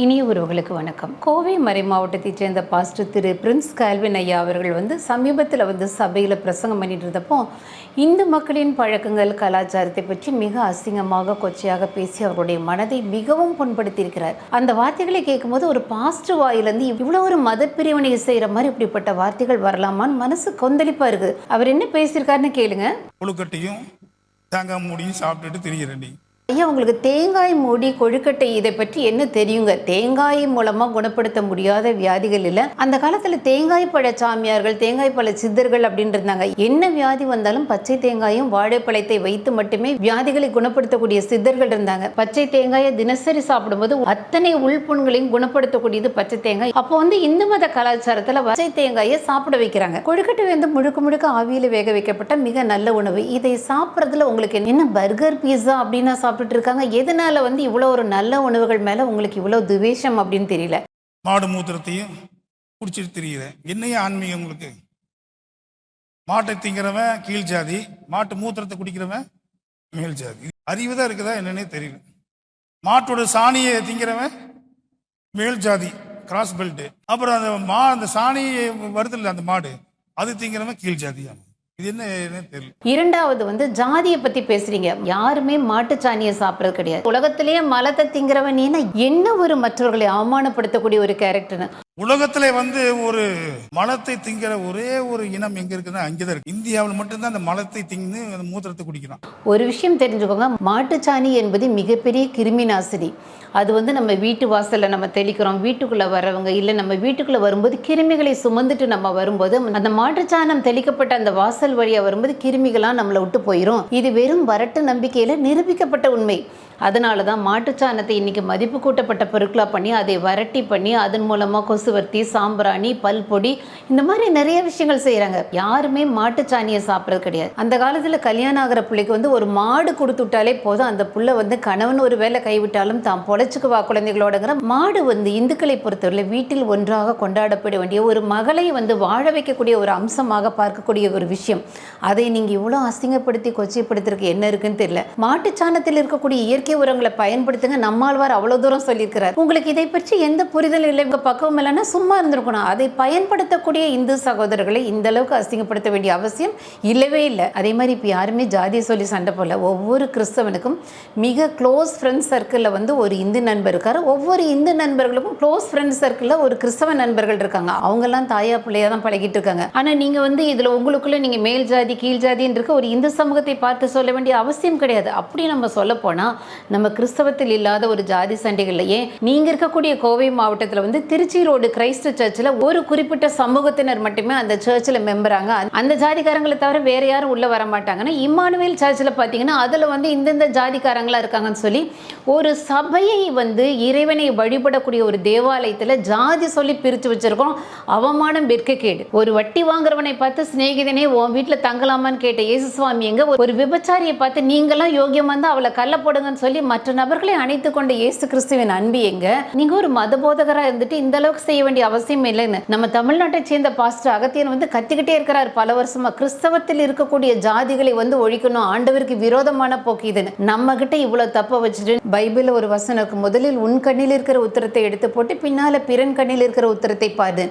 இனிய உறவுகளுக்கு வணக்கம். கோவை மறை மாவட்டத்தைச் சேர்ந்த பாஸ்டர் திரு பிரின்ஸ் கால்வின் ஐயா அவர்கள் வந்து சமீபத்தில் வந்து சபையில் பிரசங்கம் பண்ணிட்டு இருந்தப்போ இந்து மக்களின் பழக்கங்கள் கலாச்சாரத்தை பற்றி மிக அசிங்கமாக கொச்சையாக பேசி அவருடைய மனதை மிகவும் புண்படுத்தியிருக்கிறார். அந்த வார்த்தைகளை கேட்கும்போது ஒரு பாஸ்டர் வாயிலிருந்து இவ்வளோ ஒரு மதப்பிரிவினை செய்கிற மாதிரி இப்படிப்பட்ட வார்த்தைகள் வரலாமான்னு மனசு கொந்தளிப்பாக இருக்குது. அவர் என்ன பேசியிருக்காருன்னு கேளுங்க. கொழுக்கட்டையும் தேங்காய் மூடியும் சாப்பிட்டுட்டு திரிகிறேன் நீ ஐயா உங்களுக்கு தேங்காய் மூடி கொழுக்கட்டை இதை பற்றி என்ன தெரியுங்க? தேங்காய் மூலமா குணப்படுத்த முடியாத வியாதிகள் இல்லை அந்த காலத்துல தேங்காய் பழ சாமியார்கள் தேங்காய் பழ சித்தர்கள் அப்படின்னு இருந்தாங்க. என்ன வியாதி வந்தாலும் பச்சை தேங்காயும் வாழைப்பழத்தை வைத்து மட்டுமே வியாதிகளை குணப்படுத்தக்கூடிய சித்தர்கள் இருந்தாங்க. பச்சை தேங்காயை தினசரி சாப்பிடும்போது அத்தனை உள்புண்களையும் குணப்படுத்தக்கூடியது பச்சை தேங்காய். அப்போ வந்து இந்து மத கலாச்சாரத்துல பச்சை தேங்காயை சாப்பிட வைக்கிறாங்க. கொழுக்கட்டை வந்து முழுக்க முழுக்க ஆவியில் வேக வைக்கப்பட்ட மிக நல்ல உணவு. இதை சாப்பிட்றதுல உங்களுக்கு என்ன பர்கர் பீஸா அப்படின்னா சாப்பிட்டு இருக்காங்க எதனால வந்து இவ்வளோ ஒரு நல்ல உணவுகள் மேலே உங்களுக்கு இவ்வளோ துவேஷம் அப்படின்னு தெரியல? மாடு மூத்திரத்தையும் குடிச்சிட்டு தெரியல என்னைய ஆன்மீகம் உங்களுக்கு? மாட்டை திங்கிறவன் கீழ் ஜாதி மாட்டு மூத்திரத்தை குடிக்கிறவன் மேல் ஜாதி. அறிவு தான் இருக்குதா என்னன்னே தெரியல. மாட்டோட சாணியை திங்கிறவன் மேல் ஜாதி கிராஸ் பெல்ட்டு அப்புறம் அந்த மா அந்த சாணியை வருதில்ல அந்த மாடு அது திங்கிறவன் கீழ் ஜாதியாகும் இரண்டாவது வந்து ஜாதியை பத்தி பேசுறீங்க. யாருமே மாட்டுச்சாணியை சாப்பிட்றது கிடையாது. உலகத்திலேயே மலத்தை திங்கிறவன் என்ன ஒரு மற்றவர்களை அவமானப்படுத்தக்கூடிய ஒரு கேரக்டர்னு உலகத்துல வந்து ஒரு மலத்தை திங்கிற ஒரே ஒரு இனம் எங்க இருக்குன்னா அங்கேதான் இருக்கு. இந்தியாவில் மட்டும்தான் அந்த மலத்தை திங்கு அந்த மூத்திரத்தை குடிக்கிறான். ஒரு விஷயம் தெரிஞ்சுக்கோங்க மாட்டுச்சாணி என்பது மிகப்பெரிய கிருமி நாசினி. அது வந்து நம்ம வீட்டு வாசலில் நம்ம தெளிக்கிறோம் வீட்டுக்குள்ளே வரவங்க இல்லை நம்ம வீட்டுக்குள்ளே வரும்போது கிருமிகளை சுமந்துட்டு நம்ம வரும்போது அந்த மாட்டுச்சாணம் தெளிக்கப்பட்ட அந்த வாசல் வழியாக வரும்போது கிருமிகளாக நம்மளை விட்டு போயிடும் இது வெறும் வரட்டு நம்பிக்கையில் நிரூபிக்கப்பட்ட உண்மை. அதனால தான் மாட்டுச்சாணத்தை இன்னைக்கு மதிப்பு கூட்டப்பட்ட பொருட்களாக பண்ணி அதை வரட்டி பண்ணி அதன் மூலமாக கொசுவர்த்தி சாம்பிராணி பல்பொடி இந்த மாதிரி நிறைய விஷயங்கள் செய்கிறாங்க யாருமே மாட்டுச்சாணியை சாப்பிட்றது கிடையாது. அந்த காலத்தில் கல்யாணம் ஆகிற பிள்ளைக்கு வந்து ஒரு மாடு கொடுத்து விட்டாலே போதும். அந்த புள்ள வந்து கணவன் ஒரு வேலை கைவிட்டாலும் தாம் பொழைச்சுக்குவா குழந்தைகளோடங்கிற மாடு வந்து இந்துக்களை பொறுத்தவரை வீட்டில் ஒன்றாக கொண்டாடப்பட வேண்டிய ஒரு மகளை வந்து வாழ வைக்கக்கூடிய ஒரு அம்சமாக பார்க்கக்கூடிய ஒரு விஷயம். அதை நீங்கள் இவ்வளோ அசிங்கப்படுத்தி கொச்சைப்படுத்துறதுக்கு என்ன இருக்குன்னு தெரியல. மாட்டுச்சாணத்தில் இருக்கக்கூடிய இயற்கை உரங்களை பயன்படுத்துங்க. நம்மாழ்வார் அவ்வளோ தூரம் சொல்லியிருக்கிறார். உங்களுக்கு இதை பற்றி எந்த புரிதல் இல்லை. உங்க பக்குவம் இல்லைன்னா சும்மா இருந்திருக்கணும். அதை பயன்படுத்தக்கூடிய இந்து சகோதரர்களை இந்த அளவுக்கு அசிங்கப்படுத்த வேண்டிய அவசியம் இல்லவே இல்லை. அதே மாதிரி இப்போ யாருமே ஜாதியை சொல்லி சண்டை போடல. ஒவ்வொரு கிறிஸ்தவனுக்கும் மிக க்ளோஸ் ஃப்ரெண்ட்ஸ் சர்க்கிளில் வந்து ஒரு இந்து நண்பர் இருக்கார். ஒவ்வொரு இந்து நண்பர்களுக்கும் க்ளோஸ் ஃப்ரெண்ட்ஸ் சர்க்கிளில் ஒரு கிறிஸ்தவ நண்பர்கள் இருக்காங்க. அவங்கெல்லாம் தாயா பிள்ளையா தான் பழகிட்டு இருக்காங்க. ஆனால் நீங்கள் வந்து இதில் உங்களுக்குள்ள நீங்கள் மேல் ஜாதி கீழ் ஜாதின்னு இருக்க ஒரு இந்து சமூகத்தை பார்த்து சொல்ல வேண்டிய அவசியம் கிடையாது. அப்படி நம்ம சொல்ல போனால் நம்ம கிறிஸ்தவத்தில் இல்லாத ஒரு ஜாதி சண்டைகள்லையே நீங்கள் நீங்க இருக்கக்கூடிய கோவை மாவட்டத்தில் வந்து திருச்சி ரோடு கிரைஸ்ட் சர்ச்சில் ஒரு குறிப்பிட்ட சமூகத்தினர் மட்டுமே அந்த சர்ச்சில் மெம்பராங்க அந்த ஜாதிக்காரங்களை தவிர வேற யாரும் உள்ள வர மாட்டாங்கன்னா இம்மானுவேல் சர்ச்சில் பார்த்தீங்கன்னா அதில் வந்து இந்தந்த ஜாதிக்காரங்களாக இருக்காங்கன்னு சொல்லி ஒரு சபையை வந்து இறைவனை வழிபடக்கூடிய ஒரு தேவாலயத்தில் ஜாதி சொல்லி பிரித்து வச்சிருக்கோம். அவமானம் வெட்கக்கேடு ஒரு வட்டி வாங்குறவனை பார்த்து சிநேகிதனே உன் வீட்டில் தங்கலாமான்னு கேட்ட இயேசு சுவாமி எங்க? ஒரு விபச்சாரியை பார்த்து நீங்களாம் யோகியம் வந்து அவளை கல்ல போடுங்கன்னு சொல்லி மற்ற நபர்களை அணைத்து கொண்ட இயேசு கிறிஸ்துவின் அன்பு எங்க? நீங்க ஒரு மத போதகரா இருந்துட்டு இந்த அளவுக்கு செய்ய வேண்டிய அவசியம் இல்லைன்னு. நம்ம தமிழ்நாட்டை சேர்ந்த பாஸ்டர் அகத்தியன் வந்து கத்திக்கிட்டே இருக்கிறார் பல வருஷமா. கிறிஸ்தவத்தில் இருக்கக்கூடிய ஜாதிகளை வந்து ஒழிக்கணும் ஆண்டவருக்கு விரோதமான போக்கு இதுன்னு. நம்ம கிட்ட இவ்வளவு தப்ப வச்சுட்டு பைபிள்ல ஒரு வசனம் முதலில் உன் கண்ணில் இருக்கிற உத்தரத்தை எடுத்து போட்டு பின்னால பிறன் கண்ணில் இருக்கிற உத்தரத்தை பாரு.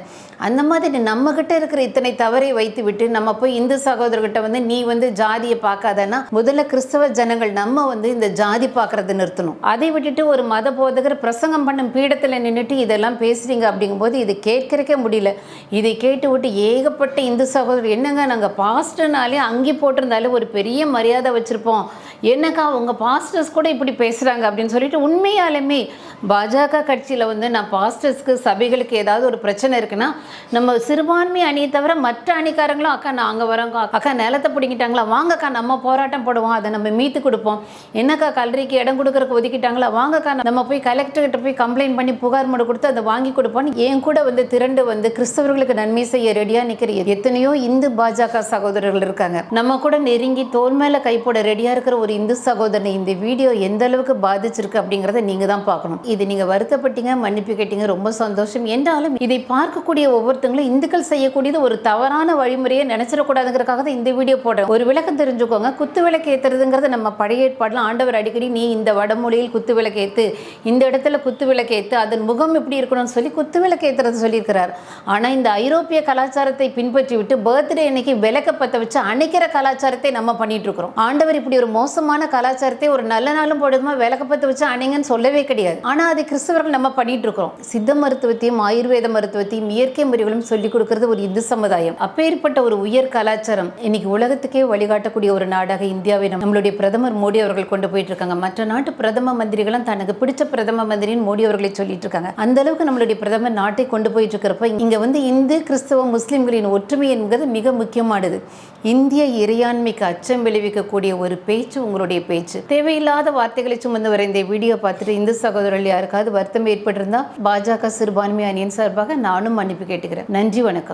அந்த மாதிரி நம்ம கிட்ட இருக்கிற இத்தனை தவறை வைத்து விட்டு நம்ம போய் இந்து சகோதரர்கிட்ட வந்து நீ வந்து ஜாதியை பார்க்காதன்னா முதல்ல கிறிஸ்தவ ஜனங்கள் நம்ம வந்து இந்த ஜாதி பார்க்குறது நிறுத்தணும். அதை விட்டுட்டு ஒரு மத போதகர் பிரசங்கம் பண்ணும் பீடத்தில் நின்றுட்டு இதெல்லாம் பேசுறீங்க அப்படிங்கும்போது இது கேட்கறக்கே முடியல. இதை கேட்டு விட்டு ஏகப்பட்ட இந்து சகோதரர் என்னங்க நாங்கள் பாஸ்டர்னாலே அங்கே போட்டிருந்தாலே ஒரு பெரிய மரியாதை வச்சுருப்போம். என்னக்கா உங்கள் பாஸ்டர்ஸ் கூட இப்படி பேசுகிறாங்க அப்படின்னு சொல்லிட்டு உண்மையாலுமே பாஜக கட்சியில் வந்து நான் பாஸ்டர்ஸ்க்கு சபைகளுக்கு ஏதாவது ஒரு பிரச்சனை இருக்குன்னா நம்ம சிறுபான்மை அணியை தவிர மற்ற அணிக்காரங்களும் அக்கா நாங்கள் வரோங்க அக்கா நிலத்தை பிடிங்கிட்டாங்களா? வாங்கக்கா நம்ம போராட்டம் போடுவோம். அதை நம்ம மீத்து கொடுப்போம். என்னக்கா கல்லறைக்கு இடம் கொடுக்குறக்கு ஒதுக்கிட்டாங்களா? வாங்கக்கா நம்ம போய் கலெக்டர்கிட்ட போய் கம்ப்ளைண்ட் பண்ணி புகார் மனு கொடுத்து அதை வாங்கி கொடுப்போம்னு என் கூட வந்து திரண்டு வந்து கிறிஸ்தவர்களுக்கு நன்மை செய்ய ரெடியாக நிற்கிற எத்தனையோ இந்து பாஜக சகோதரர்கள் இருக்காங்க. நம்ம கூட நெருங்கி தோல் மேலே கை போட ரெடியாக இருக்கிற ஒரு ஒரு இந்து சகோதரனை இந்த வீடியோ எந்த அளவுக்கு பாதிச்சிருக்கு அப்படிங்கிறத நீங்க தான் பார்க்கணும். இது நீங்க வருத்தப்பட்டீங்க மன்னிப்பு கேட்டீங்க ரொம்ப சந்தோஷம். என்றாலும் இதை பார்க்கக்கூடிய ஒவ்வொருத்தங்களும் இந்துக்கள் செய்யக்கூடியது ஒரு தவறான வழிமுறையை நினைச்சிடக்கூடாதுங்கிறதுக்காக தான் இந்த வீடியோ போடுறேன். ஒரு விளக்கம் தெரிஞ்சுக்கோங்க. குத்து விளக்கு ஏத்துறதுங்கிறது நம்ம பழைய ஏற்பாடுல ஆண்டவர் அடிக்கடி நீ இந்த வடமொழியில் குத்து விளக்கு ஏத்து இந்த இடத்துல குத்து விளக்கு ஏத்து அதன் முகம் எப்படி இருக்கணும்னு சொல்லி குத்து விளக்கு ஏத்துறது சொல்லியிருக்கிறார். ஆனா இந்த ஐரோப்பிய கலாச்சாரத்தை பின்பற்றி விட்டு பர்த்டே அன்னைக்கு விளக்க பத்த வச்சு அணைக்கிற கலாச்சாரத்தை நம்ம பண்ணிட்டு இருக்கிறோம். ஆண்டவர் இப்படி ஒரு மோசமான கலாச்சாரத்தை ஒரு நல்ல நாளும் போடுதுமா விளக்கப்பத்து வச்சு அணைங்கன்னு சொல்லவே கிடையாது. ஆனால் அது கிறிஸ்தவர்கள் நம்ம பண்ணிட்டு இருக்கிறோம் சித்த மருத்துவத்தையும் ஆயுர்வேத மருத்துவத்தையும் இயற்கை முறைகளும் சொல்லிக் கொடுக்கறது ஒரு இந்து சமுதாயம். அப்பேற்பட்ட ஒரு உயர் கலாச்சாரம் இன்னைக்கு உலகத்துக்கே வழிகாட்டக்கூடிய ஒரு நாடாக இந்தியாவை நம்மளுடைய பிரதமர் மோடி அவர்கள் கொண்டு போயிட்டு இருக்காங்க மற்ற நாட்டு பிரதம மந்திரிகளும் தனக்கு பிடிச்ச பிரதம மந்திரின்னு மோடி அவர்களை சொல்லிட்டு இருக்காங்க அந்த அளவுக்கு நம்மளுடைய பிரதமர் நாட்டை கொண்டு போயிட்டு இருக்கிறப்ப இங்க வந்து இந்து கிறிஸ்தவ முஸ்லிம்களின் ஒற்றுமை என்பது மிக முக்கியமானது. இந்திய இறையாண்மைக்கு அச்சம் விளைவிக்கக்கூடிய ஒரு பேச்சு உங்களுடைய பேச்சு. தேவையில்லாத வார்த்தைகளை சுமந்து வர இந்த வீடியோ பார்த்துட்டு இந்து சகோதரர்கள் யாருக்காவது வருத்தம் ஏற்பட்டிருந்தா பாஜக சிறுபான்மை அணியின் சார்பாக நானும் மன்னிப்பு கேட்டுக்கிறேன். நன்றி வணக்கம்.